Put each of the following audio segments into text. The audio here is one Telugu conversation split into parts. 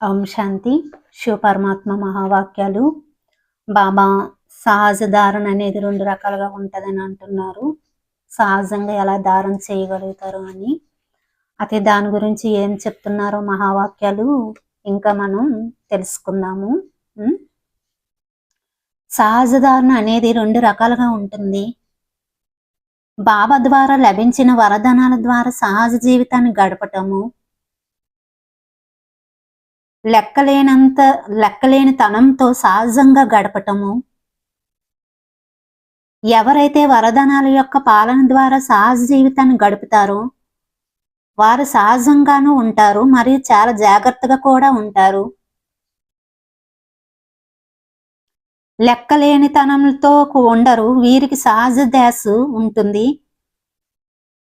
ఓం శాంతి. శివపరమాత్మ మహావాక్యాలు. బాబా సహజ ధారణ అనేది రెండు రకాలుగా ఉంటుందని అంటున్నారు. సహజంగా ఎలా ధారణ చేయగలుగుతారు అని. అయితే దాని గురించి ఏం చెప్తున్నారో మహావాక్యాలు ఇంకా మనం తెలుసుకుందాము. సహజ ధారణ అనేది రెండు రకాలుగా ఉంటుంది. బాబా ద్వారా లభించిన వరదానాల ద్వారా సహజ జీవితాన్ని గడపటము లెక్కలేనంత లెక్కలేని తనంతో సహజంగా గడపటము. ఎవరైతే వరదనాల యొక్క పాలన ద్వారా సహజ జీవితాన్ని గడుపుతారో వారు సహజంగానూ ఉంటారు మరియు చాలా జాగ్రత్తగా కూడా ఉంటారు. లెక్కలేనితనంతో ఉండరు వీరికి సహజ ధ్యాస ఉంటుంది.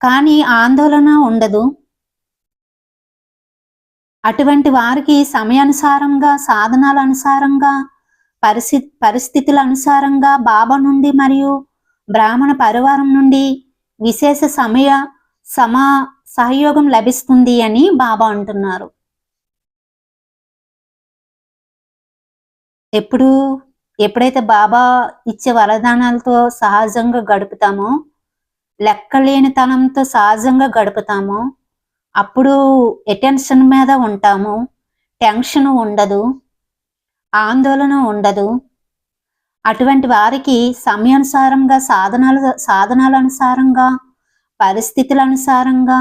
కానీ ఆందోళన ఉండదు. అటువంటి వారికి సమయానుసారంగా సాధనాల అనుసారంగా పరిస్థితి పరిస్థితుల అనుసారంగా బాబా నుండి మరియు బ్రాహ్మణ పరివారం నుండి విశేష సమయ సమా సహయోగం లభిస్తుంది అని బాబా అంటున్నారు. ఎప్పుడు ఎప్పుడైతే బాబా ఇచ్చే వరదానాలతో సహజంగా గడుపుతామో లెక్కలేనితనంతో సహజంగా గడుపుతామో అప్పుడు అటెన్షన్ మీద ఉంటాము. టెన్షన్ ఉండదు. ఆందోళన ఉండదు. అటువంటి వారికి సమయానుసారంగా సాధనాలు సాధనాలనుసారంగా పరిస్థితుల అనుసారంగా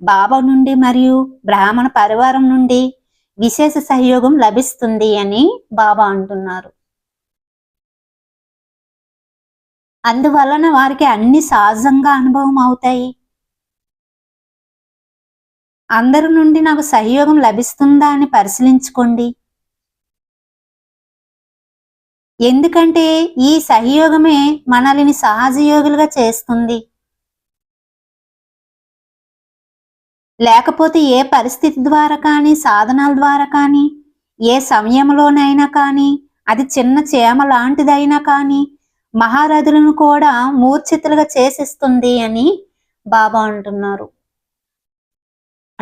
బాబా నుండి మరియు బ్రాహ్మణ పరివారం నుండి విశేష సహయోగం లభిస్తుంది అని బాబా అంటున్నారు. అందువలన వారికి అన్ని సహజంగా అనుభవం అవుతాయి. అందరి నుండి నాకు సహయోగం లభిస్తుందా అని పరిశీలించుకోండి. ఎందుకంటే ఈ సహయోగమే మనల్ని సహజయోగులుగా చేస్తుంది. లేకపోతే ఏ పరిస్థితి ద్వారా కానీ సాధనాల ద్వారా కానీ ఏ సమయంలోనైనా కానీ అది చిన్న చేమ లాంటిదైనా కానీ మహారథులను కూడా మూర్ఛితులుగా చేసిస్తుంది అని బాబా అంటున్నారు.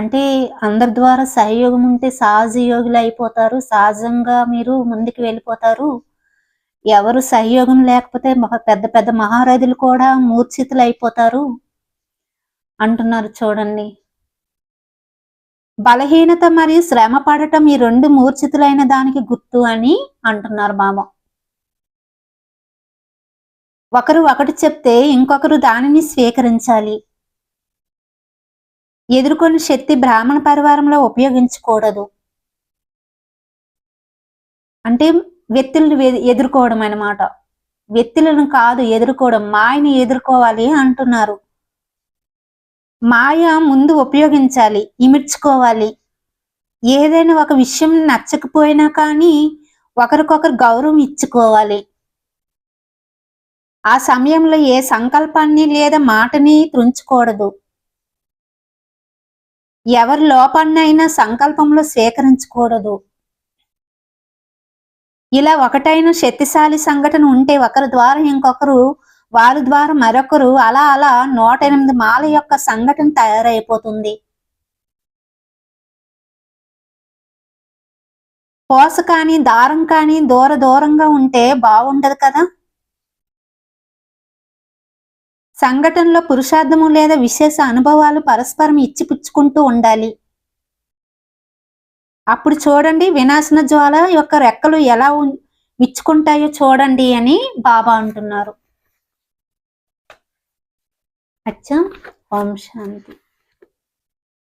అంటే అందరి ద్వారా సహయోగం ఉంటే సహజ యోగులు అయిపోతారు. సహజంగా మీరు ముందుకు వెళ్ళిపోతారు. ఎవరు సహయోగం లేకపోతే పెద్ద పెద్ద మహారథులు కూడా మూర్ఛితులు అయిపోతారు అంటున్నారు చూడండి. బలహీనత మరియు శ్రమ పడటం ఈ రెండు మూర్ఛితులైన దానికి గుర్తు అని అంటున్నారు మామ. ఒకరు ఒకటి చెప్తే ఇంకొకరు దానిని స్వీకరించాలి. ఎదుర్కొని శక్తి బ్రాహ్మణ పరివారంలో ఉపయోగించకూడదు. అంటే వ్యక్తులను ఎదుర్కోవడం అన్నమాట. వ్యక్తులను కాదు ఎదుర్కోవడం. మాయని ఎదుర్కోవాలి అంటున్నారు. మాయ ముందు ఉపయోగించాలి ఇమిడ్చుకోవాలి. ఏదైనా ఒక విషయం నచ్చకపోయినా కానీ ఒకరికొకరు గౌరవం ఇచ్చుకోవాలి. ఆ సమయంలో ఏ సంకల్పాన్ని లేదా మాటని త్రుంచకూడదు ఎవరి లోపాన్నైనా సంకల్పంలో స్వీకరించకూడదు ఇలా ఒకటైన శక్తిశాలి సంఘటన ఉంటే ఒకరి ద్వారా ఇంకొకరు వారి ద్వారా మరొకరు అలా అలా నూట ఎనిమిది మాల యొక్క సంఘటన తయారైపోతుంది. పోస కానీ దారం కానీ దూర దూరంగా ఉంటే బాగుండదు కదా? సంఘటనలో పురుషార్థము లేదా విశేష అనుభవాలు పరస్పరం ఇచ్చిపుచ్చుకుంటూ ఉండాలి. అప్పుడు చూడండి వినాశన జ్వాల యొక్క రెక్కలు ఎలా విచ్చుకుంటాయో చూడండి అని బాబా అంటున్నారు. అచ్చా ఓం శాంతి.